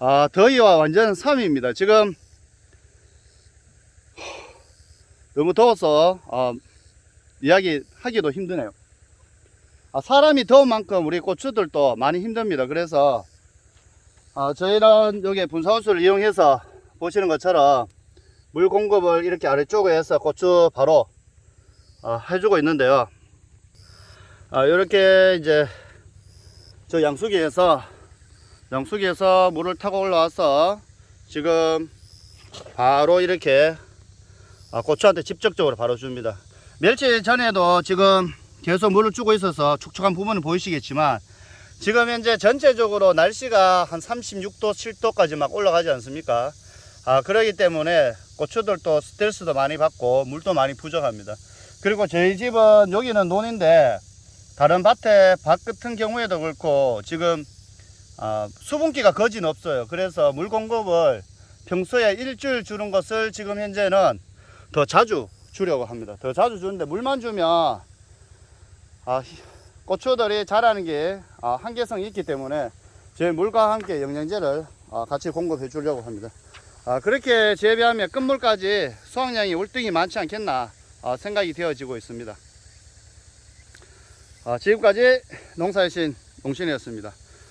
아, 더위와 완전 3위입니다. 지금 너무 더워서 아, 이야기 하기도 힘드네요. 아, 사람이 더운 만큼 우리 고추들도 많이 힘듭니다. 그래서 아, 저희는 여기 분사호수를 이용해서 보시는 것처럼 물 공급을 이렇게 아래쪽에 해서 고추 바로 아, 해주고 있는데요. 아, 이렇게 이제 저 양수기에서 양수기에서 물을 타고 올라와서 지금 바로 이렇게 아, 고추한테 직접적으로 바로 줍니다. 멸치 전에도 지금 계속 물을 주고 있어서 촉촉한 부분은 보이시겠지만 지금 현재 전체적으로 날씨가 한 36도, 7도까지 막 올라가지 않습니까? 아, 그러기 때문에 고추들도 스트레스도 많이 받고 물도 많이 부족합니다. 그리고 저희 집은 여기는 논인데 다른 밭에 밭 같은 경우에도 그렇고 지금 아, 수분기가 거진 없어요. 그래서 물 공급을 평소에 일주일 주는 것을 지금 현재는 더 자주 주려고 합니다. 더 자주 주는데 물만 주면 아, 히- 고추들이 자라는 게 아, 한계성이 있기 때문에 저희 물과 함께 영양제를 아, 같이 공급해 주려고 합니다. 아, 그렇게 재배하면 끝물까지 수확량이 월등히 많지 않겠나 아, 생각이 되어지고 있습니다. 아, 지금까지 농사의 신 농신이었습니다.